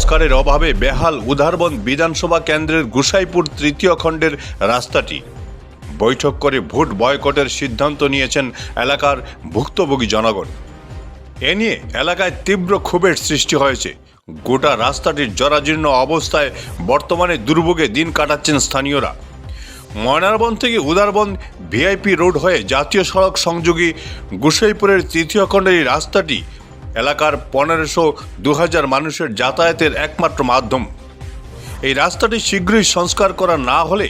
সংস্কারের অভাবে বেহাল উদারবন বিধানসভা কেন্দ্রের গুসাইপুর তৃতীয় খণ্ডের রাস্তাটি। বৈঠক করে ভোট বয়কটের সিদ্ধান্ত নিয়েছেন এলাকার ভুক্তভোগী জনগণ। এ নিয়ে এলাকায় তীব্র ক্ষোভের সৃষ্টি হয়েছে। গোটা রাস্তাটির জরাজীর্ণ অবস্থায় বর্তমানে দুর্ভোগে দিন কাটাচ্ছেন স্থানীয়রা। ময়নারবন থেকে উদারবন ভিআইপি রোড হয়ে জাতীয় সড়ক সংযোগী গুসাইপুরের তৃতীয় খণ্ডের এই রাস্তাটি এলাকার পনেরোশো দু হাজার মানুষের যাতায়াতের একমাত্র মাধ্যম। এই রাস্তাটি শীঘ্রই সংস্কার করা না হলে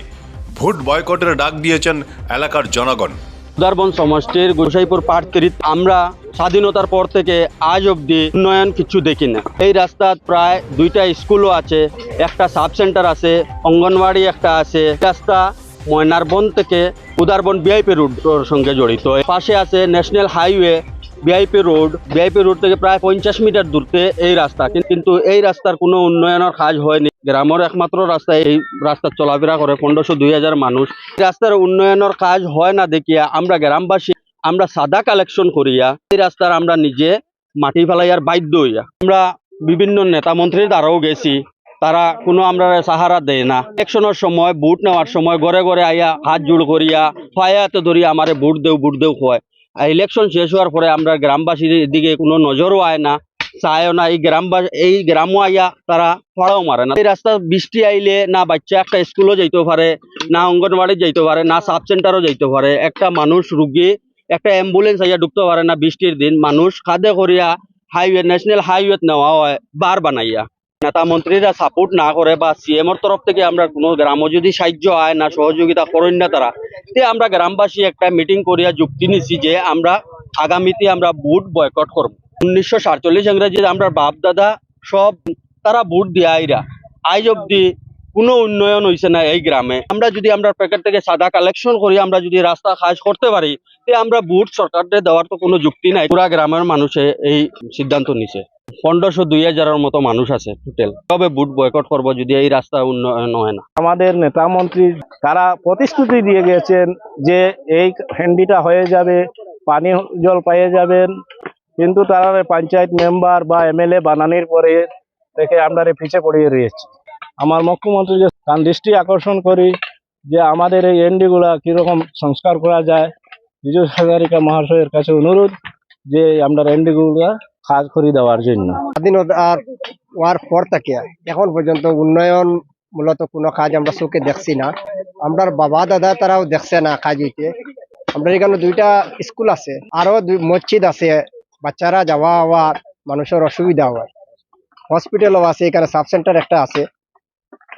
ভোট বয়কটের ডাক দিয়েছেন এলাকার জনগণ। উদারবন সমষ্টির গোসাইপুর পাটতিরিত আমরা স্বাধীনতার পর থেকে আজ অবধি উন্নয়ন কিছু দেখি না। এই রাস্তাত প্রায় দুইটা স্কুলও আছে, একটা সাব সেন্টার আছে, অঙ্গনওয়াড়ি একটা আছে। রাস্তা ময়নারবন থেকে উদারবন বিআইপি রোডের সঙ্গে জড়িত। পাশে আছে national highway BIP road BIP road থেকে প্রায় পঞ্চাশ মিটার দূরতে এই রাস্তা। কিন্তু এই রাস্তার কোনো উন্নয়নের কাজ হয়নি। গ্রামের একমাত্র রাস্তায় এই রাস্তা চলাফেরা করে পনেরোশো দুই হাজার মানুষ। রাস্তার উন্নয়নের কাজ হয় না দেখিয়া আমরা গ্রামবাসী, আমরা সাদা কালেকশন করিয়া এই রাস্তার আমরা নিজে মাটি ফেলাইয়ার বাধ্য হইয়া। আমরা বিভিন্ন নেতা মন্ত্রীর দ্বারাও গেছি। তারা কোনো আমরা সাহারা দেয় না। ইলেকশনের সময়, ভোট নেওয়ার সময় ঘরে ঘরে আইয়া হাত জোড় করিয়া ফায়াতে ধরিয়া আমারে ভোট দেও ভোট দেও হয় ইলেকশন শেষ হওয়ার পরে আমরা গ্রামবাসীর দিকে কোনো নজরও আয় না, চায়ও না। এই গ্রামবাসী, এই গ্রামও আইয়া তারা ফড়াও মারে না। এই রাস্তা বৃষ্টি আইলে না বাচ্চা একটা স্কুলও যাইতে পারে, না অঙ্গনবাড়ি যাইতে পারে, না সাব সেন্টারও যাইতে পারে। একটা মানুষ রুগী, একটা অ্যাম্বুলেন্স আইয়া ঢুকতে পারে না বৃষ্টির দিন। মানুষ খাদে করিয়া হাইওয়ে ন্যাশনাল হাইওয়ে নেওয়া হয়, বার বানাইয়া। নেতা মন্ত্রীরা সাপোর্ট না করে বা সিএম এর তরফ থেকে আমরা কোনো গ্রামও যদি সাহায্য হয় না, সহযোগিতা করেন না তারা, তে আমরা গ্রামবাসী একটা মিটিং করিয়া যুক্তি নিছি যে আমরা আগামীতে আমরা বুট বয়কট করব। উনিশশো সাতচল্লিশ ইংরেজিতে আমরা বাপ দাদা সব, তারা বুট দিয়া আইরা, আজ অব্দি কোনো উন্নয়ন হয়েছে না এই গ্রামে। আমরা যদি আমরা প্যাকেট থেকে সাদা কালেকশন করি, আমরা যদি রাস্তা কাজ করতে পারি, তে আমরা বুট সরকারকে দেওয়ার তো কোনো যুক্তি নাই। পুরা গ্রামের মানুষে এই সিদ্ধান্ত নিছে। পনেরোশো দুই হাজারের মতো মানুষ আছে টোটাল তবে বুট বয়কট করব যদি এই রাস্তা উন্নয়ন হয় না। আমাদের নেতা মন্ত্রী, তারা প্রতিশ্রুতি দিয়ে গেছেন যে এই হ্যান্ডিটা হয়ে যাবে, পানি জল পেয়ে যাবেন। কিন্তু তারা পঞ্চায়েত মেম্বার বা এমএলএ বানানোর পরে থেকে আমরা পিছিয়ে পড়িয়ে রয়েছি। আমার মুখ্যমন্ত্রীকে তার দৃষ্টি আকর্ষণ করি যে আমাদের এই এনডিগুলা কীরকম সংস্কার করা যায় বিজু হাজারিকা মহাশয়ের কাছে অনুরোধ যে আমরা এনডিগুলা কাজ করে দেওয়ার জন্য। স্বাধীনতার হওয়ার পর থেকে এখন পর্যন্ত উন্নয়ন মূলত কোনো কাজ আমরা চোখে দেখছি না। আমরা বাবা, দাদা তারাও দেখছে না কাজ হইতে। আমরা এখানে দুইটা স্কুল আছে আরও দুই মসজিদ আছে, বাচ্চারা যাওয়া হওয়ার মানুষের অসুবিধা হয়। হসপিটালও আছে, এখানে সাব সেন্টার একটা আছে।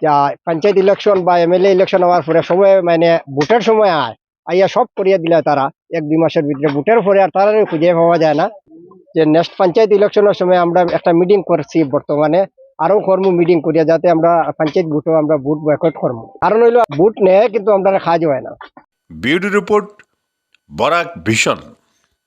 যা পঞ্চায়েত ইলেকশন বা এমএলএ ইলেকশন হওয়ার পরে সময় মানে ভোটের সময় আয়, আইয়া সব করিয়া দিলে তারা, এক দুই মাসের ভিতরে ভোটের পরে আর তারা খুঁজে পাওয়া যায় না। যে নেক্সট পঞ্চায়েত ইলেকশনের সময় আমরা একটা মিটিং করছি বর্তমানে। আরও কর্ম মিটিং করিয়া যাতে আমরা পঞ্চায়েত ভোটও আমরা বুট বয়কট করব কারণ হইল বুট নেয় কিন্তু আমরা কাজ হয় না। বিউটি রিপোর্ট, বরাক ভীষণ